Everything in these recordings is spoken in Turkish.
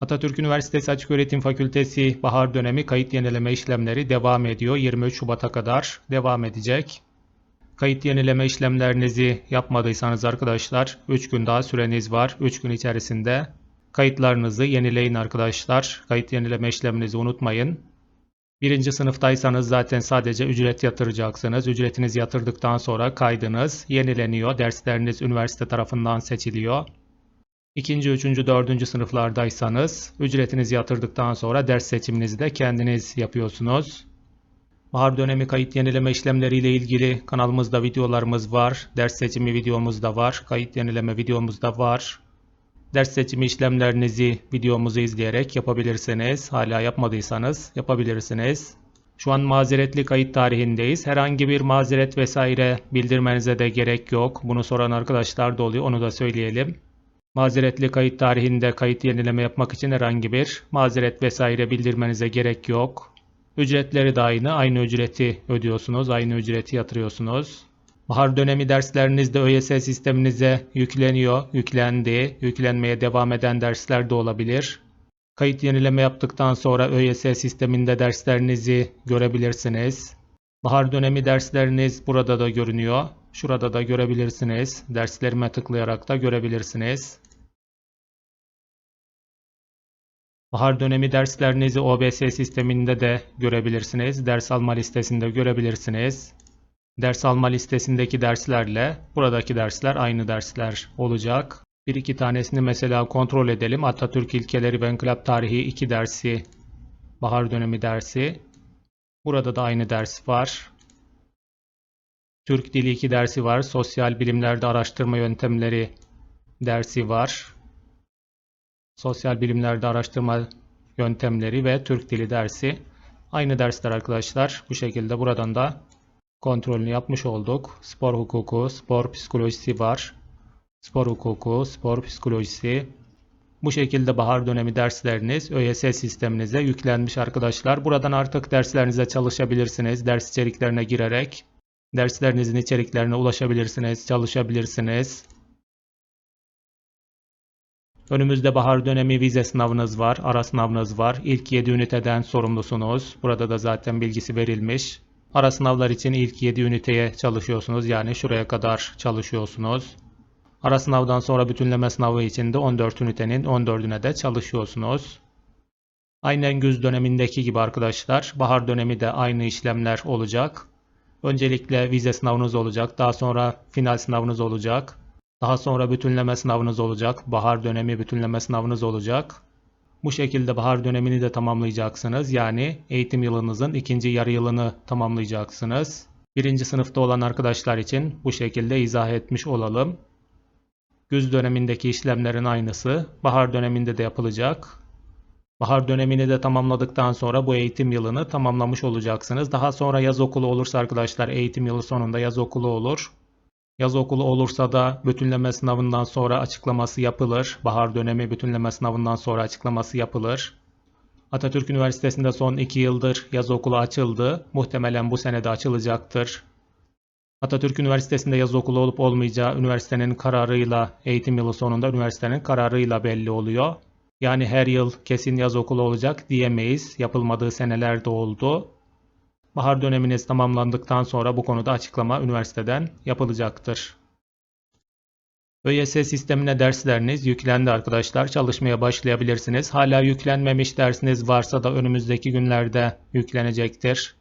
Atatürk Üniversitesi Açıköğretim Fakültesi bahar dönemi kayıt yenileme işlemleri devam ediyor. 23 Şubat'a kadar devam edecek. Kayıt yenileme işlemlerinizi yapmadıysanız arkadaşlar 3 gün daha süreniz var. 3 gün içerisinde kayıtlarınızı yenileyin arkadaşlar. Kayıt yenileme işleminizi unutmayın. Birinci sınıftaysanız zaten sadece ücret yatıracaksınız. Ücretinizi yatırdıktan sonra kaydınız yenileniyor. Dersleriniz üniversite tarafından seçiliyor. İkinci, üçüncü, dördüncü sınıflardaysanız ücretinizi yatırdıktan sonra ders seçiminizi de kendiniz yapıyorsunuz. Bahar dönemi kayıt yenileme işlemleriyle ilgili kanalımızda videolarımız var. Ders seçimi videomuz da var. Kayıt yenileme videomuz da var. Ders seçimi işlemlerinizi videomuzu izleyerek yapabilirsiniz. Hala yapmadıysanız yapabilirsiniz. Şu an mazeretli kayıt tarihindeyiz. Herhangi bir mazeret vesaire bildirmenize de gerek yok. Bunu soran arkadaşlar da oluyor. Onu da söyleyelim. Mazeretli kayıt tarihinde kayıt yenileme yapmak için herhangi bir mazeret vesaire bildirmenize gerek yok. Ücretleri de aynı. Aynı ücreti ödüyorsunuz. Aynı ücreti yatırıyorsunuz. Bahar dönemi dersleriniz de ÖYS sisteminize yükleniyor. Yüklendi. Yüklenmeye devam eden dersler de olabilir. Kayıt yenileme yaptıktan sonra ÖYS sisteminde derslerinizi görebilirsiniz. Bahar dönemi dersleriniz burada da görünüyor. Şurada da görebilirsiniz. Derslerime tıklayarak da görebilirsiniz. Bahar dönemi derslerinizi OBS sisteminde de görebilirsiniz. Ders alma listesinde görebilirsiniz. Ders alma listesindeki derslerle buradaki dersler aynı dersler olacak. Bir iki tanesini mesela kontrol edelim. Atatürk İlkeleri ve İnkılap Tarihi 2 dersi, bahar dönemi dersi. Burada da aynı ders var. Türk Dili 2 dersi var. Sosyal bilimlerde araştırma yöntemleri dersi var. Sosyal bilimlerde araştırma yöntemleri ve Türk Dili dersi. Aynı dersler arkadaşlar. Bu şekilde buradan da kontrolünü yapmış olduk. Spor hukuku, spor psikolojisi var. Spor hukuku, spor psikolojisi. Bu şekilde bahar dönemi dersleriniz ÖYS sisteminize yüklenmiş arkadaşlar. Buradan artık derslerinize çalışabilirsiniz. Ders içeriklerine girerek derslerinizin içeriklerine ulaşabilirsiniz, çalışabilirsiniz. Önümüzde bahar dönemi vize sınavınız var, ara sınavınız var. İlk 7 üniteden sorumlusunuz. Burada da zaten bilgisi verilmiş. Ara sınavlar için ilk 7 üniteye çalışıyorsunuz. Yani şuraya kadar çalışıyorsunuz. Ara sınavdan sonra bütünleme sınavı için de 14 ünitenin 14'üne de çalışıyorsunuz. Aynen güz dönemindeki gibi arkadaşlar. Bahar dönemi de aynı işlemler olacak. Öncelikle vize sınavınız olacak. Daha sonra final sınavınız olacak. Daha sonra bütünleme sınavınız olacak. Bahar dönemi bütünleme sınavınız olacak. Bu şekilde bahar dönemini de tamamlayacaksınız. Yani eğitim yılınızın ikinci yarı yılını tamamlayacaksınız. Birinci sınıfta olan arkadaşlar için bu şekilde izah etmiş olalım. Güz dönemindeki işlemlerin aynısı bahar döneminde de yapılacak. Bahar dönemini de tamamladıktan sonra bu eğitim yılını tamamlamış olacaksınız. Daha sonra yaz okulu olursa arkadaşlar eğitim yılı sonunda yaz okulu olur. Yaz okulu olursa da bütünleme sınavından sonra açıklaması yapılır. Bahar dönemi bütünleme sınavından sonra açıklaması yapılır. Atatürk Üniversitesi'nde son 2 yıldır yaz okulu açıldı. Muhtemelen bu sene de açılacaktır. Atatürk Üniversitesi'nde yaz okulu olup olmayacağı üniversitenin kararıyla eğitim yılı sonunda üniversitenin kararıyla belli oluyor. Yani her yıl kesin yaz okulu olacak diyemeyiz. Yapılmadığı seneler de oldu. Bahar döneminiz tamamlandıktan sonra bu konuda açıklama üniversiteden yapılacaktır. ÖYS sistemine dersleriniz yüklendi arkadaşlar. Çalışmaya başlayabilirsiniz. Hala yüklenmemiş dersiniz varsa da önümüzdeki günlerde yüklenecektir.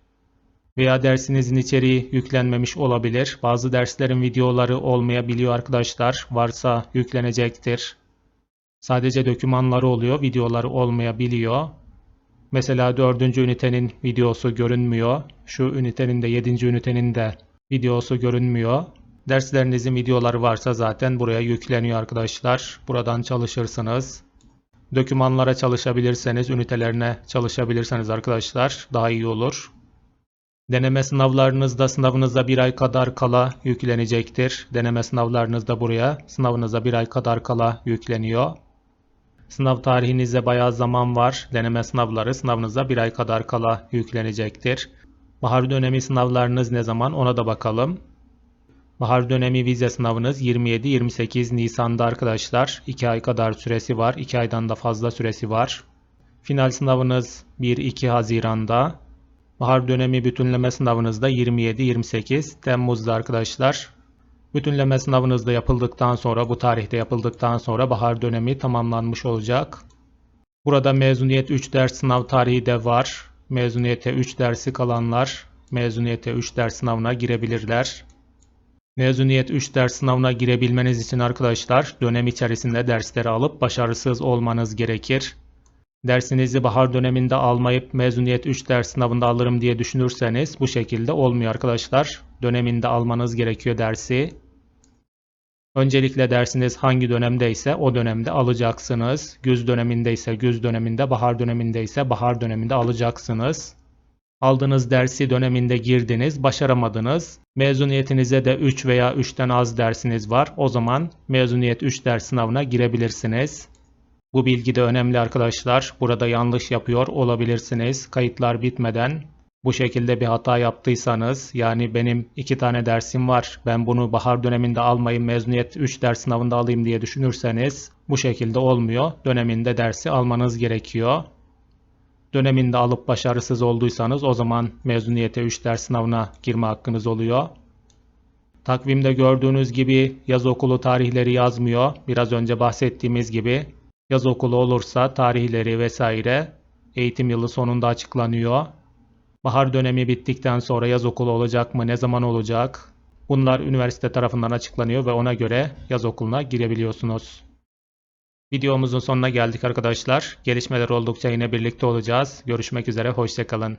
Veya dersinizin içeriği yüklenmemiş olabilir. Bazı derslerin videoları olmayabiliyor arkadaşlar. Varsa yüklenecektir. Sadece dokümanları oluyor, videoları olmayabiliyor. Mesela 4. ünitenin videosu görünmüyor. Şu ünitenin de 7. ünitenin de videosu görünmüyor. Derslerinizin videoları varsa zaten buraya yükleniyor arkadaşlar. Buradan çalışırsınız. Dokümanlara çalışabilirseniz, ünitelerine çalışabilirseniz arkadaşlar daha iyi olur. Deneme sınavlarınızda sınavınıza bir ay kadar kala yüklenecektir. Deneme sınavlarınızda buraya sınavınıza bir ay kadar kala yükleniyor. Sınav tarihinize bayağı zaman var. Deneme sınavları sınavınıza bir ay kadar kala yüklenecektir. Bahar dönemi sınavlarınız ne zaman ona da bakalım. Bahar dönemi vize sınavınız 27-28 Nisan'da arkadaşlar. 2 ay kadar süresi var. 2 aydan da fazla süresi var. Final sınavınız 1-2 Haziran'da. Bahar dönemi bütünleme sınavınız da 27-28 Temmuz'da arkadaşlar. Bütünleme sınavınız da yapıldıktan sonra bu tarihte yapıldıktan sonra bahar dönemi tamamlanmış olacak. Burada mezuniyet 3 ders sınav tarihi de var. Mezuniyete 3 dersi kalanlar mezuniyete 3 ders sınavına girebilirler. Mezuniyet 3 ders sınavına girebilmeniz için arkadaşlar dönem içerisinde dersleri alıp başarısız olmanız gerekir. Dersinizi bahar döneminde almayıp mezuniyet 3 ders sınavında alırım diye düşünürseniz bu şekilde olmuyor arkadaşlar. Döneminde almanız gerekiyor dersi. Öncelikle dersiniz hangi dönemdeyse o dönemde alacaksınız. Güz döneminde ise güz döneminde, bahar döneminde ise bahar döneminde alacaksınız. Aldığınız dersi döneminde girdiniz, başaramadınız. Mezuniyetinize de 3 veya 3'ten az dersiniz var. O zaman mezuniyet 3 ders sınavına girebilirsiniz. Bu bilgi de önemli arkadaşlar. Burada yanlış yapıyor olabilirsiniz. Kayıtlar bitmeden bu şekilde bir hata yaptıysanız yani benim iki tane dersim var ben bunu bahar döneminde almayayım mezuniyet 3 ders sınavında alayım diye düşünürseniz bu şekilde olmuyor. Döneminde dersi almanız gerekiyor. Döneminde alıp başarısız olduysanız o zaman mezuniyete 3 ders sınavına girme hakkınız oluyor. Takvimde gördüğünüz gibi yaz okulu tarihleri yazmıyor. Biraz önce bahsettiğimiz gibi yaz okulu olursa tarihleri vesaire eğitim yılı sonunda açıklanıyor. Bahar dönemi bittikten sonra yaz okulu olacak mı, ne zaman olacak? Bunlar üniversite tarafından açıklanıyor ve ona göre yaz okuluna girebiliyorsunuz. Videomuzun sonuna geldik arkadaşlar. Gelişmeler oldukça yine birlikte olacağız. Görüşmek üzere, hoşçakalın.